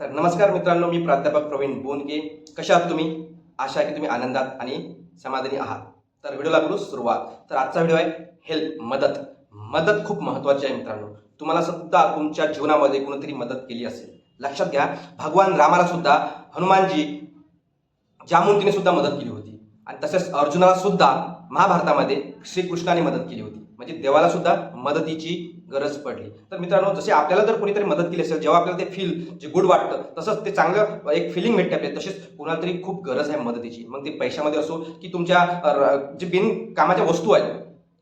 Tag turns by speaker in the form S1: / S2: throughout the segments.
S1: तर नमस्कार मित्रांनो मी प्राध्यापक प्रवीण बोनके. कशा आहात तुम्ही? आशा आहे की तुम्ही आनंदात आणि समाधानी आहात. तर व्हिडिओला करू सुरुवात. तर आजचा व्हिडिओ आहे हेल्प मदत. मदत खूप महत्त्वाची आहे मित्रांनो. तुम्हाला सुद्धा तुमच्या जीवनामध्ये कोणीतरी मदत केली असेल. लक्षात घ्या भगवान रामाला सुद्धा हनुमानजी जामुनतीने सुद्धा मदत केली होती. आणि तसेच अर्जुनाला सुद्धा महाभारतामध्ये श्रीकृष्णाने मदत केली होती. म्हणजे देवाला सुद्धा मदतीची गरज पडली. तर मित्रांनो जसे आपल्याला जर कोणीतरी मदत केली असेल जेव्हा आपल्याला ते फील जे गुड वाटतं तसंच ते चांगलं एक फिलिंग भेटते आपल्याला तसेच कुणाला तरी खूप गरज आहे मदतीची. मग ते पैशामध्ये असो की तुमच्या जे बिन कामाच्या वस्तू आहेत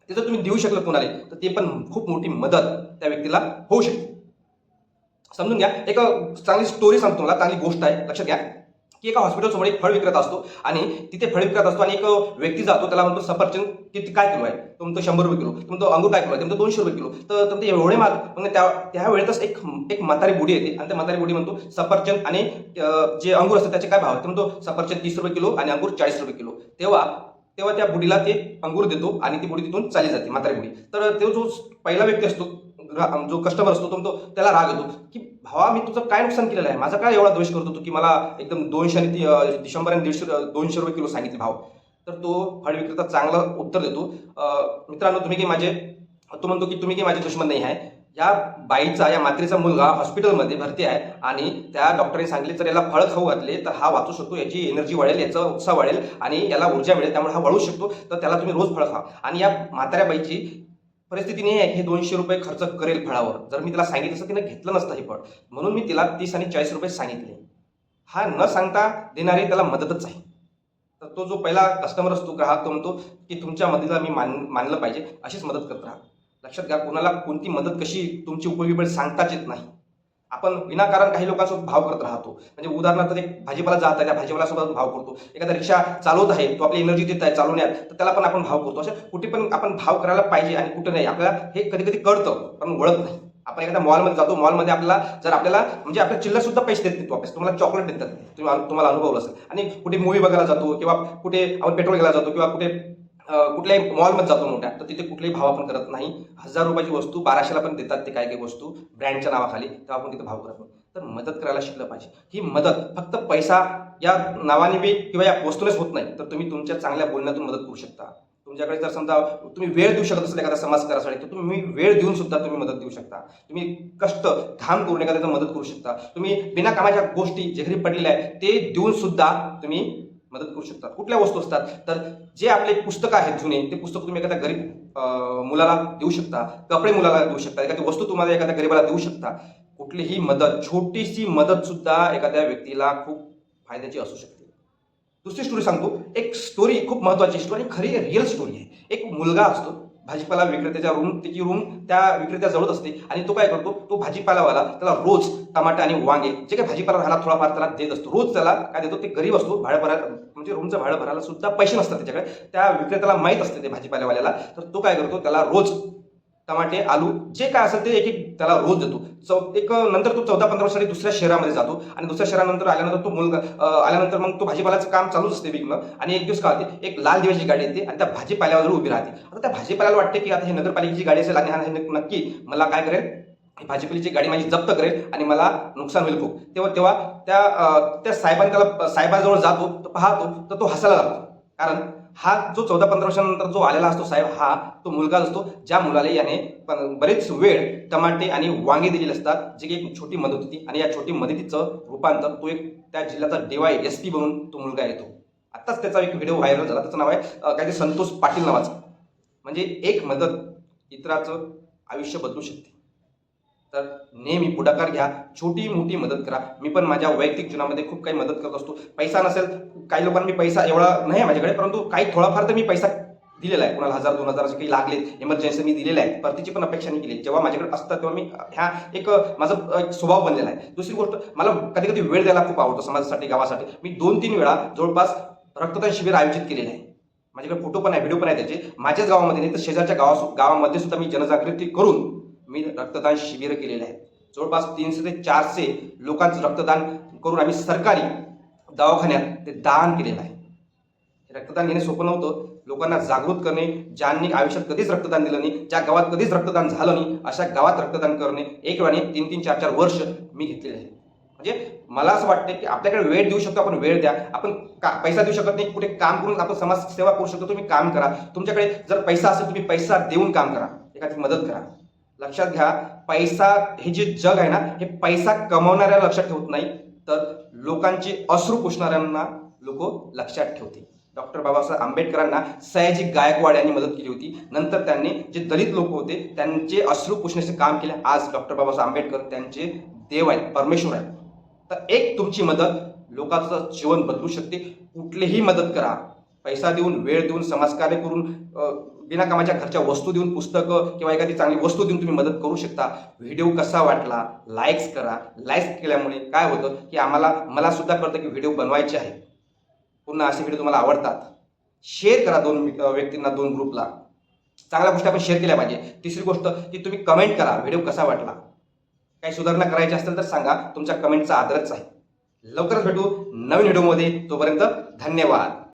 S1: ते जर तुम्ही देऊ शकलं कोणाला तर ते पण खूप मोठी मदत त्या व्यक्तीला होऊ शकते. समजून घ्या. एक चांगली स्टोरी सांगतो मला चांगली गोष्ट आहे. लक्षात घ्या. की एका हॉस्पिटलसमोर एक फळ विक्रेता असतो आणि तिथे फळ विक्रेता असतो आणि एक व्यक्ती जातो त्याला म्हणतो सफरचंद किती काय किलो आहे? तो म्हणतो शंभर रुपये किलो. तो म्हणतो अंगूर काय किलो आहे? तुमचं म्हणतो दोनशे रुपये किलो. तर तुमचे एवढे माग मग त्या त्या वेळेतच एक एक म्हातारी बुडी येते आणि त्या म्हातारी बुडी म्हणतो सफरचंद आणि जे अंगूर असतात त्याचे काय भाव आहे? ते म्हणतो सफरचंद तीस रुपये किलो आणि अंगूर चाळीस रुपये किलो. तेव्हा तेव्हा त्या बुडीला ते अंगूर देतो आणि ती बुडी तिथून चाली जाते म्हातारी बुडी तर तो जो पहिला व्यक्ती असतो जो कस्टमर असतो तो म्हणतो त्याला राग येतो की भावा मी तुझं काय नुकसान केलेलं आहे? माझा काय एवढा दोष करतो तू की मला एकदम दोनशे आणि शंभर आणि दीडशे दोनशे रुपये किलो सांगितले भाव? तर तो फळ विक्रेता चांगलं उत्तर देतो. मित्रांनो तुम्ही की माझे तो म्हणतो की तुम्ही की माझे दुश्मन नाही आहे. या बाईचा या मात्रेचा मुलगा हॉस्पिटलमध्ये भरती आहे आणि त्या डॉक्टरने सांगितले जर याला फळ खाऊ घातले तर हा वाचू शकतो याची एनर्जी वाढेल याचा उत्साह वाढेल आणि याला ऊर्जा मिळेल त्यामुळे हा वळू शकतो तर त्याला तुम्ही रोज फळ खा. आणि या म्हाताऱ्या बाईची परिस्थिती नाही आहे हे दोनशे रुपये खर्च करेल फळावर. जर मी तिला सांगितलं असं तिने घेतलं नसतं हे फळ. म्हणून मी तिला तीस आणि चाळीस रुपये सांगितले. हा न सांगता देणारी त्याला मदतच आहे. तर तो जो पहिला कस्टमर असतो ग्राहक तो म्हणतो की तुमच्या मदतीला मी मान मानलं पाहिजे अशीच मदत करत राहा. लक्षात घ्या कोणाला कोणती मदत कशी तुमची उपयोगी पडेल सांगताच येत नाही. आपण विनाकारण काही लोकांसोबत भाव करत राहतो. म्हणजे उदाहरणार्थ एक भाजीपाला जात आहे त्या भाजीपाल्यासोबत भाव करतो. एखादा रिक्षा चालवत आहे तो आपली एनर्जी देत आहे चालवण्यात तर त्याला पण आपण भाव करतो. असे कुठे पण आपण भाव करायला पाहिजे आणि कुठे नाही आपल्याला हे कधी कधी कळतं पण वळत नाही. आपण एखाद्या मॉलमध्ये जातो मॉलमध्ये आपल्याला जर आपल्याला म्हणजे आपल्या चिल्लर सुद्धा पैसे देत नाही वापस. तुम्हाला चॉकलेट देतात. तुम्ही तुम्हाला अनुभवलं असेल. आणि कुठे मूवी बघायला जातो किंवा कुठे आपण पेट्रोल घ्यायला जातो किंवा कुठे कुठल्याही मॉलमध्ये जातो मोठ्या तर तिथे कुठलाही भाव आपण करत नाही. हजार रुपयाची वस्तू बाराशेला पण देतात ते काही काही वस्तू ब्रँडच्या नावाखाली तेव्हा आपण तिथे भाव करत नाही. तर मदत करायला शिकलं पाहिजे. ही मदत फक्त पैसा या नावाने बी किंवा या वस्तूनेच होत नाही तर तुम्ही तुमच्या चांगल्या बोलण्यातून मदत करू शकता. तुमच्याकडे जर समजा तुम्ही वेळ देऊ शकत असेल एखादा समाजकारासाठी तर तुम्ही वेळ देऊन सुद्धा तुम्ही मदत देऊ शकता. तुम्ही कष्ट घाम करून एखाद्याचा मदत करू शकता. तुम्ही बिना कामाच्या गोष्टी जे घरी पडलेल्या आहेत ते देऊन सुद्धा तुम्ही मदत करू शकतात. कुठल्या वस्तू असतात? तर जे आपले पुस्तकं आहेत जुने ते पुस्तक तुम्ही एखाद्या गरीब मुलाला देऊ शकता कपडे मुलाला देऊ शकता एखादी वस्तू तुम्हाला एखाद्या गरीबाला देऊ शकता कुठलीही मदत छोटीशी मदत सुद्धा एखाद्या व्यक्तीला खूप फायद्याची असू शकते. दुसरी स्टोरी सांगतो. एक स्टोरी खूप महत्वाची स्टोरी खरी रिअल स्टोरी आहे. एक मुलगा असतो भाजीपाला विक्रेत्याच्या रूम त्याची रूम त्या विक्रेत्याजवळच असते. आणि तो काय करतो? तो भाजीपालावाला त्याला रोज टमाटे आणि वांगे जे काही भाजीपाला राहिला थोडाफार त्याला देत असतो. रोज त्याला काय देतो? ते गरीब असतो. भाडं भरायला म्हणजे रूमचं भाडं भरायला सुद्धा पैसे नसतात त्याच्याकडे. त्या विक्रेत्याला माहीत असते ते भाजीपाल्यावाल्याला तर तो काय करतो? त्याला रोज टमाटे आलू जे काय असेल ते एक एक त्याला रोज देतो. चौ एक नंतर तो चौदा पंधरा वर्षांनी दुसऱ्या शहरामध्ये जातो आणि दुसऱ्या शहरानंतर आल्यानंतर तो मुलगा आल्यानंतर मग तो भाजीपाल्याचं काम चालूच असते विकणं आणि एक दिवस काय होते एक लाल दिव्याची गाडी येते आणि त्या भाजीपाल्यावर उभी राहते. आता त्या भाजीपाल्याला वाटते की आता हे नगरपालिकेची गाडी असेल आणि हा नक्की मला काय करेल? भाजीपालीची भाजीपाल्याची गाडी माझी जप्त करेल आणि मला नुकसान होईल खूप. तेव्हा तेव्हा त्या त्या साहेबांनी त्याला साहेबाजवळ जातो तो पाहतो तर तो हसायला लागतो. कारण हा जो चौदा पंधरा वर्षानंतर जो आलेला असतो साहेब हा तो मुलगा असतो ज्या मुलाला याने पण बरेच वेळ टमाटे आणि वांगे दिलेले असतात जे की एक छोटी मदत होती. आणि या छोटी मदतीचं रूपांतर तो एक त्या जिल्ह्याचा डेवाय एस पी बनून तो मुलगा येतो. आत्ताच त्याचा एक व्हिडिओ व्हायरल झाला त्याचं नाव आहे काहीतरी संतोष पाटील नावाचं. म्हणजे एक मदत इतराचं आयुष्य बदलू शकते. तर नेहमी पुढाकार घ्या. छोटी मोठी मदत करा. मी पण माझ्या वैयक्तिक जीवनामध्ये खूप काही मदत करत असतो. पैसा नसेल काही लोकांना मी पैसा एवढा नाही आहे माझ्याकडे परंतु काही थोडाफार तर मी पैसा दिलेला आहे. कोणाला हजार दोन हजार असे काही लागले इमर्जन्सी मी दिलेले आहे परतीची पण अपेक्षा नाही केली. जेव्हा माझ्याकडे असतं तेव्हा मी ह्या एक माझा एक स्वभाव बनलेला आहे. दुसरी गोष्ट मला कधी कधी वेळ द्यायला खूप आवडतो समाजासाठी गावासाठी. मी दोन तीन वेळा जवळपास रक्तदान शिबिर आयोजित केलेले आहे. माझ्याकडे फोटो पण आहे व्हिडिओ पण आहे त्याचे. माझ्याच गावामध्ये नाही तर शेजारच्या गावा गावामध्ये सुद्धा मी जनजागृती करून मी रक्तदान शिबिर केलेले आहेत. जवळपास तीनशे ते चारशे लोकांचं रक्तदान करून आम्ही सरकारी दवाखान्यात ते दान केलेलं आहे. रक्तदान घेणे सोपं नव्हतं. लोकांना जागृत करणे ज्यांनी आयुष्यात कधीच रक्तदान दिलं नाही ज्या गावात कधीच रक्तदान झालं नाही अशा गावात रक्तदान करणे एक वेळाने तीन तीन चार चार वर्ष मी घेतलेले आहे. म्हणजे मला असं वाटतं की आपल्याकडे वेळ देऊ शकतो आपण वेळ द्या. आपण का पैसा देऊ शकत नाही कुठे काम करून आपण समाज सेवा करू शकतो तुम्ही काम करा. तुमच्याकडे जर पैसा असेल तुम्ही पैसा देऊन काम करा. एखादी मदत करा. लक्षात घ्या पैसा हे जे जग आहे ना हे पैसा कमवणाऱ्या लक्षात ठेवत नाही तर लोकांचे अश्रू पुसणाऱ्यांना लोक लक्षात ठेवते डॉक्टर बाबासाहेब आंबेडकरांना सयाजी गायकवाड यांनी मदत केली होती. नंतर त्यांनी जे दलित लोक होते त्यांचे अश्रू पुसण्याचे काम केले. आज डॉक्टर बाबासाहेब आंबेडकर त्यांचे देव आहेत परमेश्वर आहेत. तर एक तुमची मदत लोकांचं जीवन बदलू शकते. कुठलीही मदत करा. पैसा देऊन वेळ देऊन समाजकार्य करून विनाकामाच्या बिनाकामाच्या घरच्या वस्तू देऊन पुस्तकं किंवा एखादी चांगली वस्तू देऊन तुम्ही मदत करू शकता. व्हिडिओ कसा वाटला? लाईक्स करा. लाईक्स केल्यामुळे काय होतं की आम्हाला मला सुद्धा कळतं की व्हिडिओ बनवायचे आहे पुन्हा असे व्हिडिओ तुम्हाला आवडतात. शेअर करा दोन व्यक्तींना दोन ग्रुपला चांगल्या गोष्टी आपण शेअर केल्या पाहिजे. तिसरी गोष्ट की तुम्ही कमेंट करा. व्हिडिओ कसा वाटला? काही सुधारणा करायची असेल तर सांगा. तुमच्या कमेंटचा आदरच आहे. लवकरच भेटू नवीन व्हिडिओमध्ये तोपर्यंत धन्यवाद.